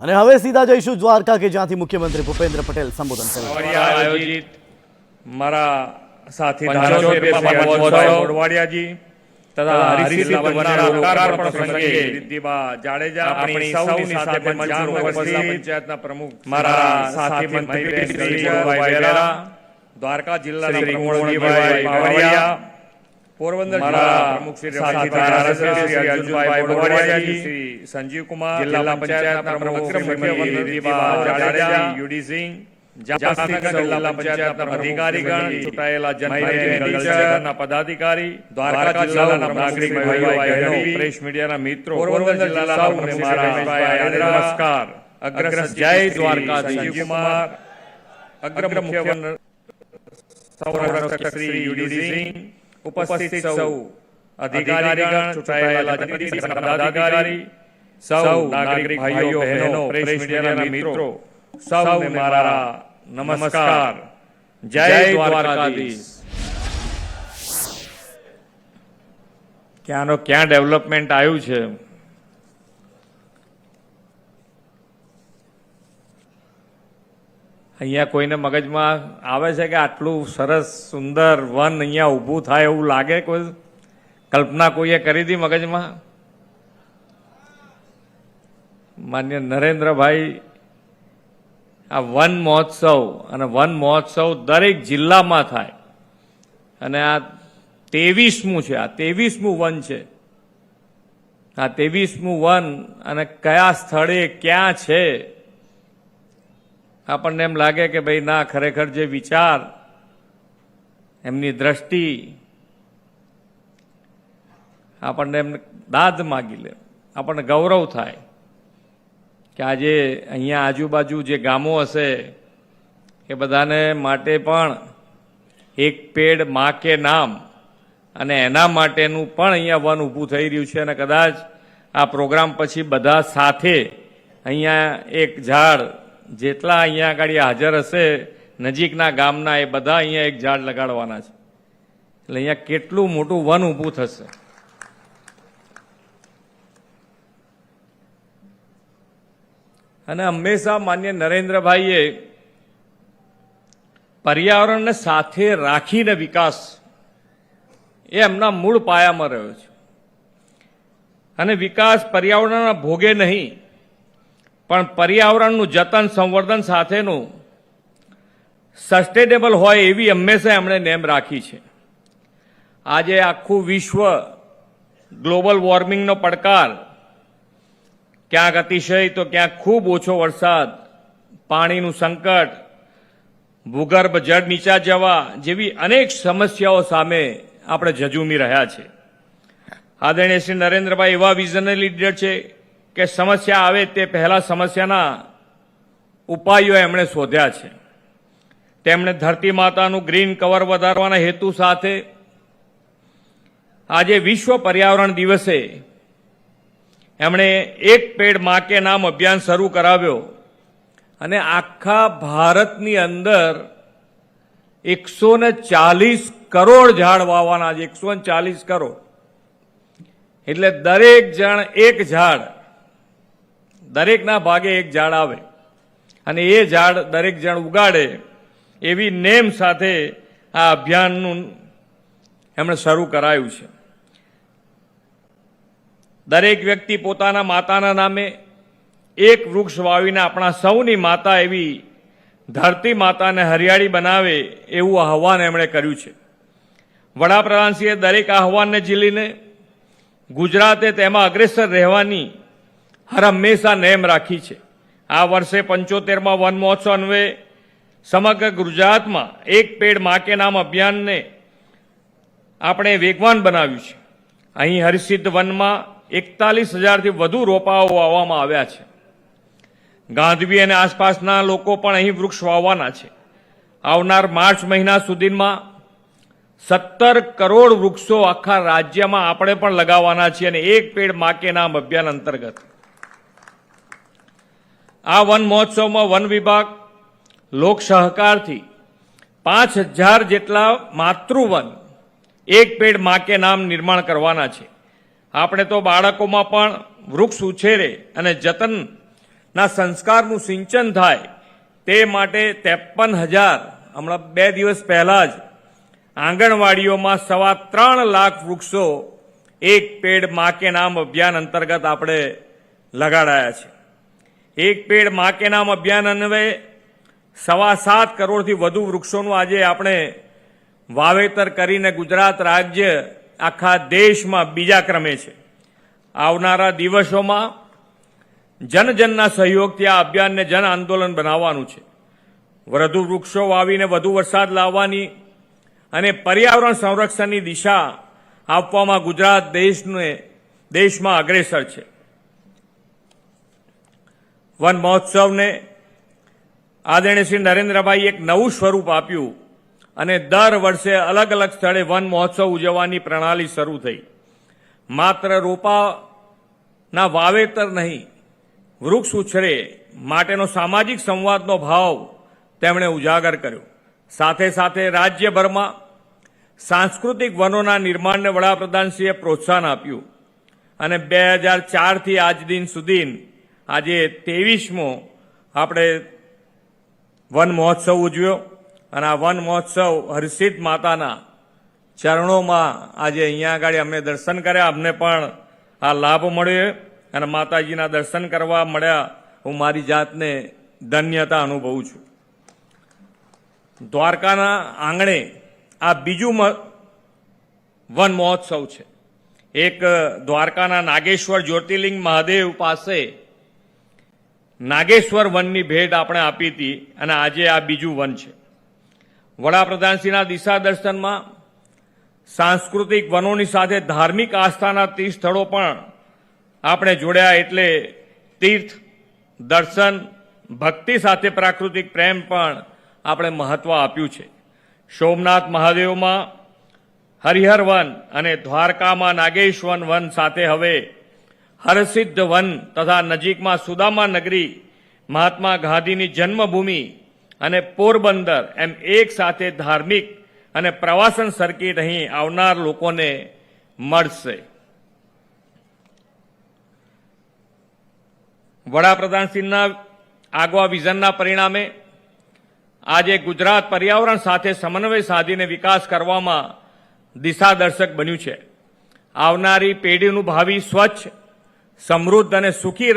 અને હવે સીધા જઈશું દ્વારકા કે જ્યાંથી મુખ્યમંત્રી ભૂપેન્દ્ર પટેલ સંબોધન કરે મારા સાથી ધારાસભ્ય મોડવાડિયાજી તથા જાડેજા આપણી સૌની સાથે પંચાયતના પ્રમુખ મારા સાથી મંત્રી દ્વારકા જિલ્લાના પ્રમુખ પોરબંદર જિલ્લા પ્રમુખ શ્રી સાથી ધારાસભ્ય શ્રી અર્જુનભાઈ મોડવાડિયાજી શ્રી સંજીવ કુમાર જિલ્લા પંચાયતના પ્રમુખ શ્રીમતી રિદ્ધિબા જાડેજા યુડી સિંહ જામનગર જિલ્લા પંચાયતના અધિકારીગણ ચૂંટાયેલા જનપ્રતિનિધિના પદાધિકારી દ્વારકા જિલ્લાના નાગરિક ભાઈઓ બહેનો પ્રેસ મીડિયાના મિત્રો પોરબંદર જિલ્લાના સૌને મારા નમસ્કાર અગ્રસ જય દ્વારકા સંજીવ કુમાર અગ્ર મુખ્ય વન સંરક્ષક શ્રી યુડી સિંહ ઉપસ્થિત સૌ. અધિકારીગણ ચૂંટાયેલા જનપ્રતિનિધિ પદાધિકારી સૌ નાગરિક ભાઈઓ બહેનો પ્રેસ મીડિયાના મિત્રો સૌને મારા નમસ્કાર. જય દ્વારકાધીશ. ક્યાંનો ક્યાં ડેવલપમેન્ટ આવ્યું છે? અહીંયા કોઈને મગજમાં આવે છે કે આટલું સરસ, સુંદર વન અહીંયા ઊભું થાય એવું લાગે? કોઈ કલ્પના કોઈએ કરી હતી મગજમાં? માન્ય નરેન્દ્રભાઈ, આ વન મહોત્સવ અને વન મહોત્સવ દરેક જિલ્લામાં થાય. અને આ તેવીસમું છે, આ ત્રેવીસમું વન છે. આ ત્રેવીસમું વન અને કયા સ્થળે ક્યાં છે? આપણને એમ લાગે કે ભાઈ ના, ખરેખર જે વિચાર, એમની દ્રષ્ટિ, આપણને એમને દાદ માગી લે. આપણને ગૌરવ થાય કે આજે અહીંયા આજુબાજુ જે ગામો હશે, એ બધાને માટે પણ એક પેડ મા કે નામ અને એના માટેનું પણ અહીંયા વન ઊભું થઈ રહ્યું છે અને કદાચ આ પ્રોગ્રામ પછી બધા સાથે અહીંયા એક ઝાડ જેટલા અહીંયા આગળ હાજર હશે, નજીકના ગામના એ બધા અહીંયા એક ઝાડ લગાડવાના છે. એટલે અહીંયા કેટલું મોટું વન ઊભું થશે. અને હંમેશા માન્ય નરેન્દ્રભાઈએ પર્યાવરણને સાથે રાખીને વિકાસ એ એમના મૂળ પાયામાં રહ્યો છે. અને વિકાસ પર્યાવરણના ભોગે નહીં. પણ પર્યાવરણનું જતન સંવર્ધન સાથેનું સસ્ટેનેબલ હોય એવી હંમેશા એમણે નેમ રાખી છે. આજે આખું વિશ્વ ગ્લોબલ વોર્મિંગનો પડકાર, ક્યાંક અતિશય તો ક્યાંક ખૂબ ઓછો વરસાદ, પાણીનું સંકટ, ભૂગર્ભ જળ નીચા જવા જેવી અનેક સમસ્યાઓ સામે આપણે ઝઝૂમી રહ્યા છે. આદરણીય શ્રી નરેન્દ્રભાઈ એવા વિઝનરી લીડર છે કે સમસ્યા આવે તે પહેલા સમસ્યાના ઉપાયો એમણે શોધ્યા છે. તેમણે ધરતી માતાનું ગ્રીન કવર વધારવાના હેતુ સાથે આજે વિશ્વ પર્યાવરણ દિવસે એમણે એક પેડમાં કે નામ અભિયાન શરૂ કરાવ્યો અને આખા ભારતની અંદર એકસો ચાલીસ કરોડ ઝાડ વાવવાના છે, એકસો ચાલીસ કરોડ. એટલે દરેક જણ એક ઝાડ દરેકના ભાગે એક ઝાડ આવે અને એ ઝાડ દરેક જણ ઉગાડે એવી નેમ સાથે આ અભિયાનનું એમણે શરૂ કરાયું છે. દરેક વ્યક્તિ પોતાના માતાના નામે એક વૃક્ષ વાવીને આપણા સૌની માતા એવી ધરતી માતાને હરિયાળી બનાવે એવું આહવાન એમણે કર્યું છે. વડાપ્રધાનશ્રીએ દરેક આહવાનને ઝીલીને ગુજરાતે તેમાં અગ્રેસર રહેવાની હર હંમેશા નેમ રાખી છે. આ વર્ષે પંચોતેરમાં વન મહોત્સવ અન્વયે સમગ્ર ગુજરાતમાં એક પેડ મા કે નામ અભિયાનને આપણે વેગવાન બનાવ્યું છે. અહીં હરિસિદ્ધ વનમાં એકતાલીસ હજારથી વધુ રોપાઓ વાવવામાં આવ્યા છે. ગાંધવી અને આસપાસના લોકો પણ અહીં વૃક્ષ વાવવાના છે. આવનાર માર્ચ મહિના સુધીમાં સત્તર કરોડ વૃક્ષો આખા રાજ્યમાં આપણે પણ લગાવવાના છીએ અને એક પેડ માકે નામ અભિયાન અંતર્ગત. આ વન મહોત્સવમાં વન વિભાગ લોક સહકારથી પાંચ હજાર જેટલા માતૃવન એક પેડ માકે નામ નિર્માણ કરવાના છે. આપણે તો બાળકોમાં પણ વૃક્ષ ઉછેરે અને જતનના સંસ્કારનું સિંચન થાય તે માટે ત્રેપન હજાર, હમણાં બે દિવસ પહેલા જ આંગણવાડીઓમાં સવા ત્રણ લાખ વૃક્ષો એક પેડ મા કે નામ અભિયાન અંતર્ગત આપણે લગાડાયા છે. એક પેડ મા કે નામ અભિયાન અન્વયે સવા સાત કરોડથી વધુ વૃક્ષોનું આજે આપણે વાવેતર કરીને ગુજરાત રાજ્ય, આખા દેશમાં બીજા ક્રમે છે. આવનારા દિવસોમાં જન જનના સહયોગથી આ અભિયાનને જન આંદોલન બનાવવાનું છે. વધુ વૃક્ષો વાવીને વધુ વરસાદ લાવવાની અને પર્યાવરણ સંરક્ષણની દિશા આપવામાં ગુજરાત દેશને, દેશમાં અગ્રેસર છે. વન મહોત્સવને આદરણીય શ્રી નરેન્દ્રભાઈ એક નવું સ્વરૂપ આપ્યું અને દર વર્ષે અલગ અલગ સ્થળે વન મહોત્સવ ઉજવવાની પ્રણાલી શરૂ થઈ. માત્ર રોપાના વાવેતર નહીં, વૃક્ષ ઉછરે માટેનો સામાજિક સંવાદનો ભાવ તેમણે ઉજાગર કર્યો. સાથે સાથે રાજ્યભરમાં સાંસ્કૃતિક વનોના નિર્માણને વડાપ્રધાનશ્રીએ પ્રોત્સાહન આપ્યું. અને બે હજાર ચારથી આજ દિન સુધી આજે ત્રેવીસમો આપણે વન મહોત્સવ ઉજવ્યો અને આ વન મહોત્સવ હર્ષિત માતાના ચરણોમાં આજે અહીંયા આગળ અમને દર્શન કર્યા. અમને પણ આ લાભ મળ્યો અને માતાજીના દર્શન કરવા મળ્યા. હું મારી જાતને ધન્યતા અનુભવું છું. દ્વારકાના આંગણે આ બીજું વન મહોત્સવ છે. એક દ્વારકાના નાગેશ્વર જ્યોતિર્લિંગ મહાદેવ પાસે નાગેશ્વર વનની ભેટ આપણે આપી હતી અને આજે આ બીજું વન છે. વડાપ્રધાનશ્રીના દિશા દર્શનમાં સાંસ્કૃતિક વનોની સાથે ધાર્મિક આસ્થાના તીર્થ સ્થળો પણ આપણે જોડ્યા એટલે તીર્થ, દર્શન, ભક્તિ સાથે પ્રાકૃતિક પ્રેમ પણ આપણે મહત્વ આપ્યું છે. સોમનાથ મહાદેવમાં હરિહર વન અને દ્વારકામાં નાગેશ્વર વન સાથે હવે હરસિદ્ધ વન તથા નજીકમાં સુદામા નગરી, મહાત્મા ગાંધીની જન્મભૂમિ અને પોરબંદર એમ એક સાથે ધાર્મિક અને પ્રવાસન સર્કિટ અહીં આવનાર લોકોને મળશે. વડાપ્રધાનશ્રીના આગવા વિઝનના પરિણામે આજે ગુજરાત પર્યાવરણ સાથે સમન્વય સાધીને વિકાસ કરવામાં દિશાદર્શક બન્યું છે. આવનારી પેઢીનું ભાવિ સ્વચ્છ સમૃદ્ધ અને સુખી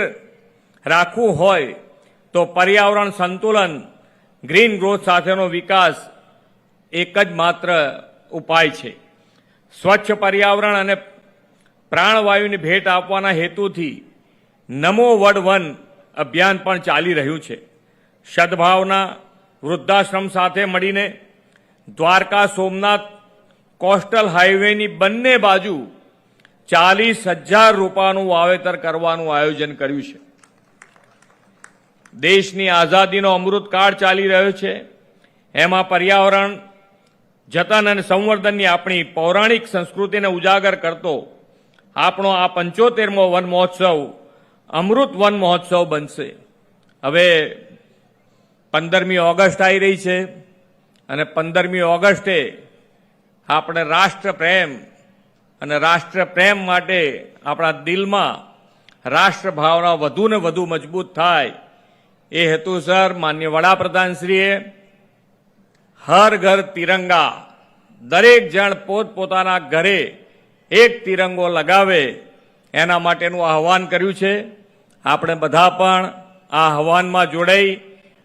રાખવું હોય તો પર્યાવરણ સંતુલન ગ્રીન ગ્રોથ સાથેનો વિકાસ એક જ માત્ર ઉપાય છે. સ્વચ્છ પર્યાવરણ અને પ્રાણવાયુની ભેટ આપવાના હેતુથી નમો વડ વન અભિયાન પણ ચાલી રહ્યું છે. સદભાવના વૃદ્ધાશ્રમ સાથે મળીને દ્વારકા સોમનાથ કોસ્ટલ હાઈવેની બંને બાજુ ચાલીસ હજાર રૂપાનું વાવેતર કરવાનું આયોજન કર્યું છે. દેશની આઝાદીનો અમૃતકાળ ચાલી રહ્યો છે. એમાં પર્યાવરણ, જતન અને સંવર્ધનની આપણી પૌરાણિક સંસ્કૃતિને ઉજાગર કરતો આપણો આ પંચોતેરમો વન મહોત્સવ અમૃત વન મહોત્સવ બનશે. હવે પંદરમી ઓગસ્ટ આવી રહી છે અને પંદરમી ઓગસ્ટે આપણે રાષ્ટ્ર પ્રેમ અને રાષ્ટ્ર પ્રેમ માટે આપણા દિલમાં રાષ્ટ્ર ભાવના વધુ ને વધુ મજબૂત થાય. એ હેતુસર માન્ય વડાપ્રધાનશ્રીએ હર ઘર તિરંગા, દરેક જણ પોતપોતાના ઘરે એક તિરંગો લગાવે, એના માટેનું આહવાન કર્યું છે. આપણે બધા પણ આ આહવાનમાં જોડાઈ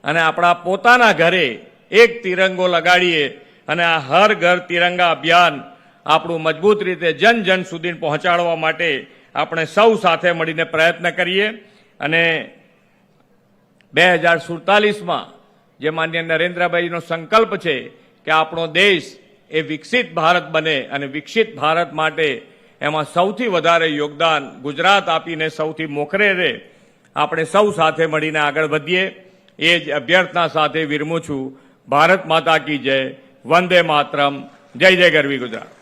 અને આપણા પોતાના ઘરે એક તિરંગો લગાડીએ અને આ હર ઘર તિરંગા અભિયાન આપણું મજબૂત રીતે જન જન સુધી પહોંચાડવા માટે આપણે સૌ સાથે મળીને પ્રયત્ન કરીએ. અને બે હજાર સુડતાલીસમાં જે માન્ય નરેન્દ્રભાઈનો સંકલ્પ છે કે આપણો દેશ એ વિકસિત ભારત બને અને વિકસિત ભારત માટે એમાં સૌથી વધારે યોગદાન ગુજરાત આપીને સૌથી મોખરે રહે, આપણે સૌ સાથે મળીને આગળ વધીએ. એ જ અભ્યર્થના સાથે વિરમું છું. ભારત માતા કી જય. વંદે માતરમ. જય જય ગરવી ગુજરાત.